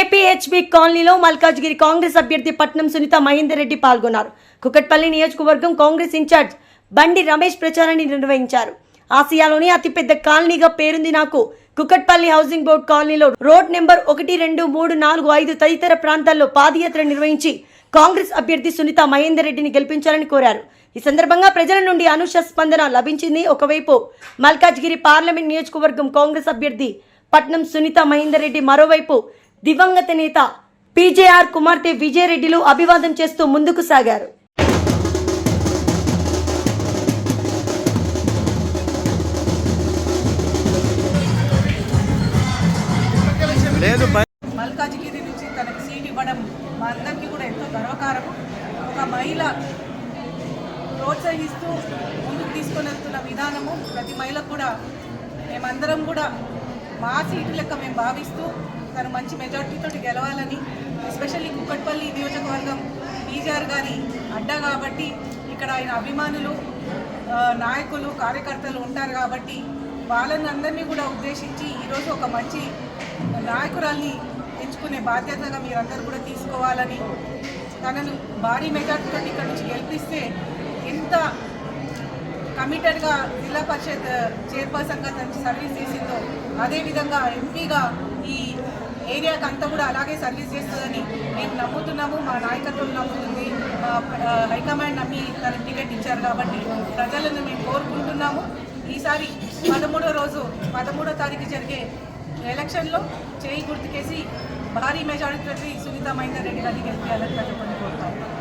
సిహెచ్బి కాలనీలో మల్కాజ్గిరి కాంగ్రెస్ అభ్యర్థి పట్నం సునీత మహేందర్ రెడ్డి పాల్గొన్నారు. కుకట్పల్లి నియోజకవర్గం కాంగ్రెస్ ఇన్ఛార్జ్ బండి రమేష్ ప్రచారాన్ని నిర్వహించారు. ఆసియాలోని అతిపెద్ద కాలనీగా పేరుంది నాకు కుకట్పల్లి హౌసింగ్ బోర్డ్ కాలనీలో రోడ్ నెంబర్ ఒకటి రెండు మూడు నాలుగు ఐదు తదితర ప్రాంతాల్లో పాదయాత్ర నిర్వహించి కాంగ్రెస్ అభ్యర్థి సునీత మహేందర్ రెడ్డిని గెలిపించాలని కోరారు. ఈ సందర్భంగా ప్రజల నుండి అనుష స్పందన లభించింది. ఒకవైపు మల్కాజ్గిరి పార్లమెంట్ నియోజకవర్గం కాంగ్రెస్ అభ్యర్థి పట్నం సునీత మహేందర్ రెడ్డి మరోవైపు దివంగత నేత పీజేఆర్ కుమార్తె విజయరెడ్డిలు అభివాదం చేస్తూ ముందుకు సాగారు. మల్కాజిగిరి నుంచి తనకు సీట్ ఇవ్వడం మా అందరికీ కూడా ఎంతో గర్వకారం ఒక మహిళ ప్రోత్సహిస్తూ ముందుకు తీసుకొని వెళ్తున్న విధానము ప్రతి మహిళకు కూడా మేమందరం కూడా మా సీటు లెక్క మేము భావిస్తూ తను మంచి మెజార్టీతో గెలవాలని ఎస్పెషల్లీ కుక్కట్పల్లి నియోజకవర్గం బీజార్ గారి అడ్డా కాబట్టి ఇక్కడ ఆయన అభిమానులు నాయకులు కార్యకర్తలు ఉంటారు కాబట్టి వాళ్ళని అందరినీ కూడా ఉద్దేశించి ఈరోజు ఒక మంచి నాయకురాల్ని ఎంచుకునే బాధ్యతగా మీరందరూ కూడా తీసుకోవాలని తనను భారీ మెజార్టీతో ఇక్కడ నుంచి కమిటెడ్గా జిల్లా పరిషత్ చైర్పర్సన్గా తను సర్వీస్ చేసిందో అదేవిధంగా ఎంపీగా ఈ ఏరియాకి అంతా కూడా అలాగే సర్వీస్ చేస్తుందని మేము నమ్ముతున్నాము. మా నాయకత్వం నమ్ముతుంది. హైకమాండ్ నమ్మి తన టికెట్ ఇచ్చారు కాబట్టి ప్రజలను మేము కోరుకుంటున్నాము. ఈసారి పదమూడో రోజు పదమూడో తారీఖు జరిగే ఎలక్షన్లో చేయి గుర్తుకేసి భారీ మెజారిటీ సునీత మహేందర్ రెడ్డి గారిని గెలిపేయాలని ప్రజలు కోరుతాము